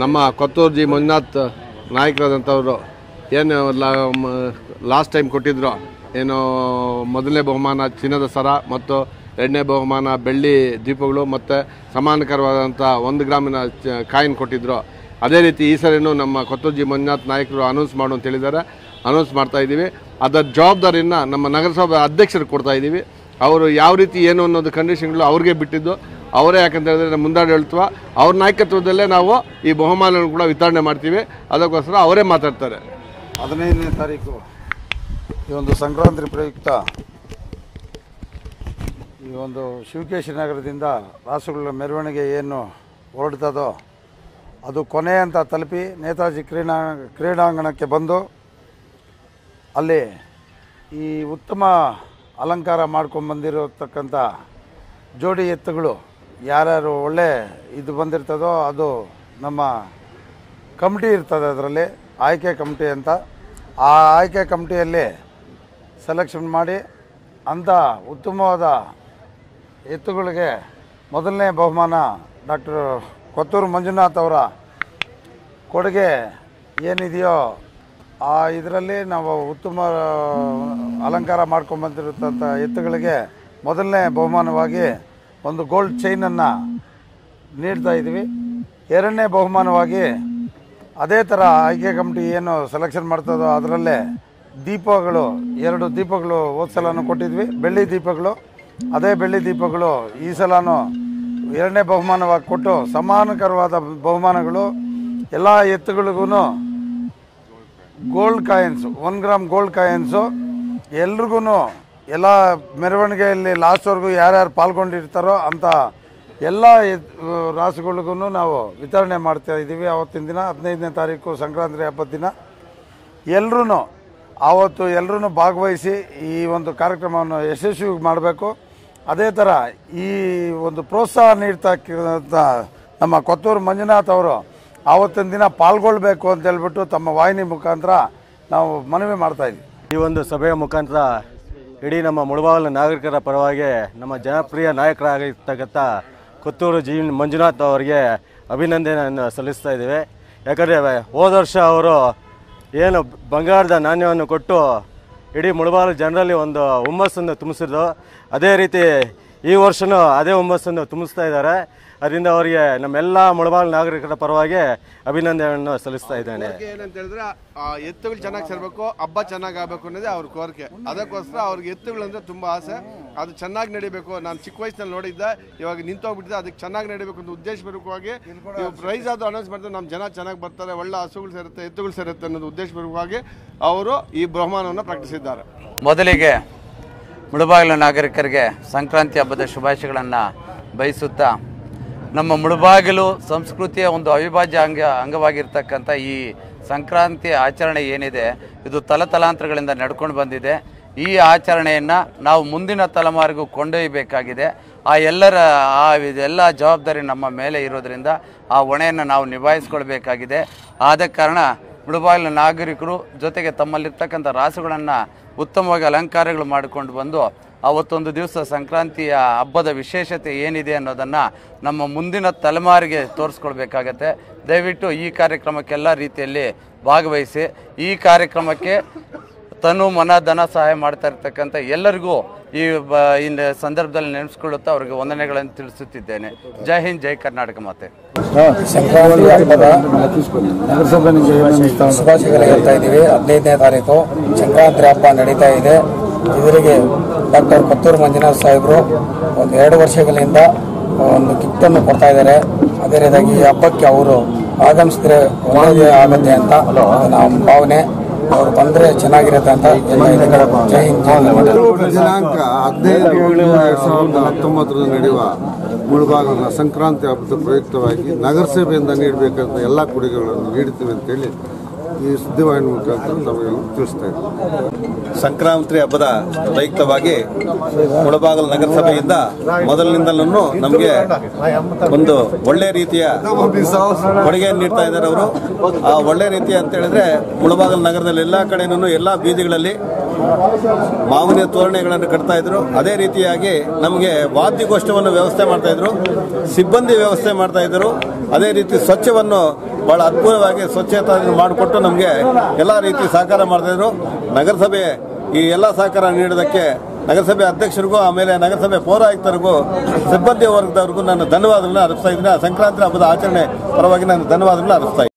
ನಮ್ಮ ಕೊತ್ತೂರು ಜಿ ಮಂಜುನಾಥ್ ನಾಯಕರಾದಂಥವರು ಏನು last time ಕೊಟ್ಟಿದ್ರು ಏನು ಮೊದಲನೇ ಬಹುಮಾನ ಚಿನ್ನದ ಸರ ಮತ್ತು ಎರಡನೇ ಬಹುಮಾನ ಬೆಳ್ಳಿ ದೀಪಗಳು ಮತ್ತು ಸಮಾನಕರವಾದಂಥ ಒಂದು ಗ್ರಾಮಿನ ಕಾಯಿನ್ ಕೊಟ್ಟಿದ್ರು. ಅದೇ ರೀತಿ ಈ ಸರಿನೂ ನಮ್ಮ ಕೊತ್ತೂರು ಜಿ ಮಂಜುನಾಥ್ ನಾಯಕರು ಅನೌನ್ಸ್ ಮಾಡು ಅಂತ ಹೇಳಿದ್ದಾರೆ. ಅನೌನ್ಸ್ ಮಾಡ್ತಾ ಇದ್ದೀವಿ. ಅದರ ಜವಾಬ್ದಾರಿಯನ್ನು ನಮ್ಮ ನಗರಸಭೆ ಅಧ್ಯಕ್ಷರು ಕೊಡ್ತಾ ಇದ್ದೀವಿ. ಅವರು ಯಾವ ರೀತಿ ಏನು ಅನ್ನೋದು ಕಂಡೀಷನ್ಗಳು ಅವ್ರಿಗೆ ಬಿಟ್ಟಿದ್ದು. ಅವರೇ ಯಾಕಂತೇಳಿದ್ರೆ ನಮ್ಮ ಮುಂದಾಡಳಿತ್ವ ಅವ್ರ ನಾಯಕತ್ವದಲ್ಲೇ ನಾವು ಈ ಬಹುಮಾನವನ್ನು ಕೂಡ ವಿತರಣೆ ಮಾಡ್ತೀವಿ. ಅದಕ್ಕೋಸ್ಕರ ಅವರೇ ಮಾತಾಡ್ತಾರೆ. ಹದಿನೈದನೇ ತಾರೀಕು ಈ ಒಂದು ಸಂಕ್ರಾಂತಿ ಪ್ರಯುಕ್ತ ಈ ಒಂದು ಶಿವಕೇಶಿ ನಗರದಿಂದ ರಾಸುಗಳ ಮೆರವಣಿಗೆ ಏನು ಹೊರಡ್ತದೋ ಅದು ಕೊನೆ ಅಂತ ತಲುಪಿ ನೇತಾಜಿ ಕ್ರೀಡಾ, ಕ್ರೀಡಾಂಗಣಕ್ಕೆ ಬಂದು ಅಲ್ಲಿ ಈ ಉತ್ತಮ ಅಲಂಕಾರ ಮಾಡ್ಕೊಂಬಂದಿರತಕ್ಕಂಥ ಜೋಡಿ ಎತ್ತುಗಳು ಯಾರ್ಯಾರು ಒಳ್ಳೆ ಇದು ಬಂದಿರ್ತದೋ ಅದು ನಮ್ಮ ಕಮಿಟಿ ಇರ್ತದೆ ಅದರಲ್ಲಿ, ಆಯ್ಕೆ ಕಮಿಟಿ ಅಂತ. ಆ ಆಯ್ಕೆ ಕಮಿಟಿಯಲ್ಲಿ ಸೆಲೆಕ್ಷನ್ ಮಾಡಿ ಅಂಥ ಉತ್ತಮವಾದ ಎತ್ತುಗಳಿಗೆ ಮೊದಲನೇ ಬಹುಮಾನ ಡಾಕ್ಟರ್ ಕೊತ್ತೂರು ಮಂಜುನಾಥ್ ಅವರ ಕೊಡುಗೆ ಏನಿದೆಯೋ ಆ ಇದರಲ್ಲಿ ನಾವು ಉತ್ತಮ ಅಲಂಕಾರ ಮಾಡ್ಕೊಂಡ್ಬಂದಿರತಕ್ಕಂಥ ಎತ್ತುಗಳಿಗೆ ಮೊದಲನೇ ಬಹುಮಾನವಾಗಿ ಒಂದು ಗೋಲ್ಡ್ ಚೈನನ್ನು ನೀಡ್ತಾ ಇದ್ದೀವಿ. ಎರಡನೇ ಬಹುಮಾನವಾಗಿ ಅದೇ ಥರ ಆಯ್ಕೆ ಕಮಿಟಿ ಏನು ಸೆಲೆಕ್ಷನ್ ಮಾಡ್ತದೋ ಅದರಲ್ಲೇ ದೀಪಗಳು, ಎರಡು ದೀಪಗಳು ಹೋದ ಸಲನೂ ಕೊಟ್ಟಿದ್ವಿ. ಬೆಳ್ಳಿ ದೀಪಗಳು, ಅದೇ ಬೆಳ್ಳಿ ದೀಪಗಳು ಈ ಸಲನೂ ಎರಡನೇ ಬಹುಮಾನವಾಗಿ ಕೊಟ್ಟು ಸಮಾನಕರವಾದ ಬಹುಮಾನಗಳು, ಎಲ್ಲ ಎತ್ತುಗಳಿಗೂ gold coins one gram gold coins ಎಲ್ರಿಗೂ ಎಲ್ಲ ಮೆರವಣಿಗೆಯಲ್ಲಿ ಲಾಸ್ಟ್ವರೆಗೂ ಯಾರ್ಯಾರು ಪಾಲ್ಗೊಂಡಿರ್ತಾರೋ ಅಂತ ಎಲ್ಲ ರಾಸುಗಳಿಗೂ ನಾವು ವಿತರಣೆ ಮಾಡ್ತಾ ಇದ್ದೀವಿ. ಆವತ್ತಿನ ದಿನ ಹದಿನೈದನೇ ತಾರೀಕು ಸಂಕ್ರಾಂತಿ ಹಬ್ಬದ ದಿನ. ಎಲ್ಲರೂ ಆವತ್ತು ಎಲ್ಲರೂ ಭಾಗವಹಿಸಿ ಈ ಒಂದು ಕಾರ್ಯಕ್ರಮವನ್ನು ಯಶಸ್ವಿ ಮಾಡಬೇಕು. ಅದೇ ಥರ ಈ ಒಂದು ಪ್ರೋತ್ಸಾಹ ನೀಡ್ತಕ್ಕಂಥ ನಮ್ಮ ಕೊತ್ತೂರು ಮಂಜುನಾಥ್ ಅವರು ಆವತ್ತಿನ ದಿನ ಪಾಲ್ಗೊಳ್ಬೇಕು ಅಂತ ಹೇಳ್ಬಿಟ್ಟು ತಮ್ಮ ವಾಹಿನಿ ಮುಖಾಂತರ ನಾವು ಮನವಿ ಮಾಡ್ತಾ ಇದ್ವಿ ಈ ಒಂದು ಸಭೆಯ ಮುಖಾಂತರ ಇಡೀ ನಮ್ಮ ಮುಳಬಾಗಲ ನಾಗರಿಕರ ಪರವಾಗಿ ನಮ್ಮ ಜನಪ್ರಿಯ ನಾಯಕರಾಗಿರ್ತಕ್ಕಂಥ ಕೊತ್ತೂರು ಜಿ ಮಂಜುನಾಥ್ ಅವರಿಗೆ ಅಭಿನಂದನೆಯನ್ನು ಸಲ್ಲಿಸ್ತಾ ಇದ್ದೇವೆ. ಯಾಕಂದರೆ ಹೋದ ವರ್ಷ ಅವರು ಏನು ಬಂಗಾರದ ನಾಣ್ಯವನ್ನು ಕೊಟ್ಟು ಇಡೀ ಮುಳಬಾಗಿಲು ಜನರಲ್ಲಿ ಒಂದು ಹುಮ್ಮಸ್ಸನ್ನು ತುಂಬಿಸಿದ್ರು. ಅದೇ ರೀತಿ ಈ ವರ್ಷವೂ ಅದೇ ಹುಮ್ಮಸ್ಸನ್ನು ತುಂಬಿಸ್ತಾ ಇದ್ದಾರೆ. ಅದರಿಂದ ಅವರಿಗೆ ನಮ್ಮೆಲ್ಲ ಮುಳಬಾಗಿಲು ನಾಗರಿಕರ ಪರವಾಗಿ ಅಭಿನಂದನೆಯನ್ನು ಸಲ್ಲಿಸ್ತಾ ಇದ್ದೇನೆ. ಏನಂತ ಹೇಳಿದ್ರೆ ಆ ಎತ್ತುಗಳು ಚೆನ್ನಾಗಿ ಸೇರ್ಬೇಕು ಹಬ್ಬ ಚೆನ್ನಾಗಿ ಆಗಬೇಕು ಅನ್ನೋದೇ ಅವ್ರ ಕೋರಿಕೆ. ಅದಕ್ಕೋಸ್ಕರ ಅವ್ರಿಗೆ ಎತ್ತುಗಳು ತುಂಬ ತುಂಬಾ ಆಸೆ. ಅದು ಚೆನ್ನಾಗಿ ನಡಿಬೇಕು. ನಾನು ಚಿಕ್ಕ ವಯಸ್ಸಿನಲ್ಲಿ ನೋಡಿದ್ದೆ ಇವಾಗ ನಿಂತೋಗ್ಬಿಟ್ಟಿದೆ ಅದಕ್ಕೆ ಚೆನ್ನಾಗಿ ನಡಿಬೇಕು ಅಂತ ಉದ್ದೇಶಪೂರ್ವಕವಾಗಿ ನೀವು ಪ್ರೈಸ್ ಅದು ಅನೌನ್ಸ್ ಮಾಡಿದ್ರೆ ನಮ್ಮ ಜನ ಚೆನ್ನಾಗಿ ಬರ್ತಾರೆ ಒಳ್ಳೆ ಹಸುಗಳು ಸೇರುತ್ತೆ ಎತ್ತುಗಳು ಸೇರುತ್ತೆ ಅನ್ನೋದು ಉದ್ದೇಶಪೂರ್ವಕವಾಗಿ ಅವರು ಈ ಬಹುಮಾನವನ್ನು ಪ್ರಕಟಿಸಿದ್ದಾರೆ. ಮೊದಲಿಗೆ ಮುಳುಬಾಗಿಲು ನಾಗರಿಕರಿಗೆ ಸಂಕ್ರಾಂತಿ ಹಬ್ಬದ ಶುಭಾಶಯಗಳನ್ನು ಬಯಸುತ್ತಾ ನಮ್ಮ ಮುಳುಬಾಗಿಲು ಸಂಸ್ಕೃತಿಯ ಒಂದು ಅವಿಭಾಜ್ಯ ಅಂಗ ಅಂಗವಾಗಿರ್ತಕ್ಕಂಥ ಈ ಸಂಕ್ರಾಂತಿ ಆಚರಣೆ ಏನಿದೆ, ಇದು ತಲತಲಾಂತರಗಳಿಂದ ನಡ್ಕೊಂಡು ಬಂದಿದೆ. ಈ ಆಚರಣೆಯನ್ನು ನಾವು ಮುಂದಿನ ತಲೆಮಾರಿಗೂ ಕೊಂಡೊಯ್ಯಬೇಕಾಗಿದೆ. ಆ ಎಲ್ಲರ, ಆ ಇದೆಲ್ಲ ಜವಾಬ್ದಾರಿ ನಮ್ಮ ಮೇಲೆ ಇರೋದರಿಂದ ಆ ಹೊಣೆಯನ್ನು ನಾವು ನಿಭಾಯಿಸ್ಕೊಳ್ಬೇಕಾಗಿದೆ. ಆದ ಕಾರಣ ಮುಳುಬಾಗಿಲು ನಾಗರಿಕರು ಜೊತೆಗೆ ತಮ್ಮಲ್ಲಿರ್ತಕ್ಕಂಥ ರಾಸುಗಳನ್ನು ಉತ್ತಮವಾಗಿ ಅಲಂಕಾರಗಳು ಮಾಡಿಕೊಂಡು ಬಂದು ಅವತ್ತೊಂದು ದಿವಸ ಸಂಕ್ರಾಂತಿಯ ಹಬ್ಬದ ವಿಶೇಷತೆ ಏನಿದೆ ಅನ್ನೋದನ್ನು ನಮ್ಮ ಮುಂದಿನ ತಲೆಮಾರಿಗೆ ತೋರಿಸ್ಕೊಳ್ಬೇಕಾಗತ್ತೆ. ದಯವಿಟ್ಟು ಈ ಕಾರ್ಯಕ್ರಮಕ್ಕೆಲ್ಲ ರೀತಿಯಲ್ಲಿ ಭಾಗವಹಿಸಿ, ಈ ಕಾರ್ಯಕ್ರಮಕ್ಕೆ ತನು ಮನ, ಧನ ಸಹಾಯ ಮಾಡ್ತಾ ಇರ್ತಕ್ಕಂಥ ಎಲ್ಲರಿಗೂ ಈ ಬ ಈ ಸಂದರ್ಭದಲ್ಲಿ ನೆನೆಸ್ಕೊಳ್ಳುತ್ತಾ ಅವರಿಗೆ ವಂದನೆಗಳನ್ನು ತಿಳಿಸುತ್ತಿದ್ದೇನೆ. ಜೈ ಹಿಂದ್, ಜೈ ಕರ್ನಾಟಕ ಮಾತೆ. ಶುಭಾಶಯಗಳು ಹೇಳ್ತಾ ಇದ್ದೀವಿ. ಹದಿನೈದನೇ ತಾರೀಕು ಸಂಕ್ರಾಂತಿ ಹಬ್ಬ ನಡೀತಾ ಇದೆ. ಇದರಿಗೆ ಡಾಕ್ಟರ್ ಕೊತ್ತೂರು ಮಂಜುನಾಥ್ ಸಾಹೇಬರು ಒಂದು ಎರಡು ವರ್ಷಗಳಿಂದ ಒಂದು ಗಿಫ್ಟನ್ನು ಕೊಡ್ತಾ ಇದ್ದಾರೆ. ಅದೇ ರೀತಿಯಾಗಿ ಈ ಹಬ್ಬಕ್ಕೆ ಅವರು ಆಗಮಿಸಿದ್ರೆ ಒಳ್ಳೆಯದೇ ಆಗುತ್ತೆ ಅಂತ ನಮ್ಮ ಭಾವನೆ. ಅವರು ಬಂದರೆ ಚೆನ್ನಾಗಿರುತ್ತೆ ಅಂತ ಜೈ ಹಿಂದ್. ದಿನಾಂಕ ಹದಿನೈದು ಏಳು ಎರಡ್ ಸಾವಿರದ ಹತ್ತೊಂಬತ್ತರಂದು ನಡೆಯುವ ಮುಳುಭಾಗದ ಸಂಕ್ರಾಂತಿ ಹಬ್ಬದ ಪ್ರಯುಕ್ತವಾಗಿ ನಗರಸಭೆಯಿಂದ ನೀಡಬೇಕಂತ ಎಲ್ಲ ಕೊಡುಗೆಗಳನ್ನು ನೀಡ್ತೀವಿ ಅಂತೇಳಿ ಈ ಸುದ್ದಿವಾಹಿನಿ ಮುಖಾಂತರ ನಮಗೆ ತಿಳಿಸ್ತಾ ಇದ್ದೀವಿ ಸಂಕ್ರಾಂತಿ ಹಬ್ಬದ ಪ್ರಯುಕ್ತವಾಗಿ ಮುಳಬಾಗಲು ನಗರಸಭೆಯಿಂದ ಮೊದಲಿನಿಂದಲೂ ನಮಗೆ ಒಂದು ಒಳ್ಳೆ ರೀತಿಯ ಕೊಡುಗೆಯನ್ನು ನೀಡ್ತಾ ಇದ್ದಾರೆ ಅವರು. ಆ ಒಳ್ಳೆ ರೀತಿ ಅಂತ ಹೇಳಿದ್ರೆ ಮುಳಬಾಗಲು ನಗರದಲ್ಲಿ ಎಲ್ಲ ಕಡೆನೂ ಎಲ್ಲ ಬೀದಿಗಳಲ್ಲಿ ಮಾವಿನ ತೋರಣೆಗಳನ್ನು ಕಟ್ತಾ ಇದ್ರು. ಅದೇ ರೀತಿಯಾಗಿ ನಮಗೆ ವಾದ್ಯಗೋಷ್ಠವನ್ನು ವ್ಯವಸ್ಥೆ ಮಾಡ್ತಾ ಇದ್ರು. ಸಿಬ್ಬಂದಿ ವ್ಯವಸ್ಥೆ ಮಾಡ್ತಾ ಇದ್ರು. ಅದೇ ರೀತಿ ಸ್ವಚ್ಛವನ್ನು ಬಹಳ ಅದ್ಭುತವಾಗಿ ಸ್ವಚ್ಛತೆ ಮಾಡಿಕೊಟ್ಟು ನಮಗೆ ಎಲ್ಲ ರೀತಿ ಸಹಕಾರ ಮಾಡ್ತಾ ಇದ್ರು. ನಗರಸಭೆ ಈ ಎಲ್ಲ ಸಹಕಾರ ನೀಡೋದಕ್ಕೆ ನಗರಸಭೆ ಅಧ್ಯಕ್ಷರಿಗೂ ಆಮೇಲೆ ನಗರಸಭೆ ಪೌರಾಯುಕ್ತರಿಗೂ, ಸಿಬ್ಬಂದಿ ವರ್ಗದವರಿಗೂ ನಾನು ಧನ್ಯವಾದಗಳನ್ನ ಅರ್ಪಿಸ್ತಾ ಇದ್ದೀನಿ. ಸಂಕ್ರಾಂತಿ ಹಬ್ಬದ ಆಚರಣೆ ಪರವಾಗಿ ನಾನು ಧನ್ಯವಾದಗಳನ್ನ ಅರ್ಪಿಸ್ತಾ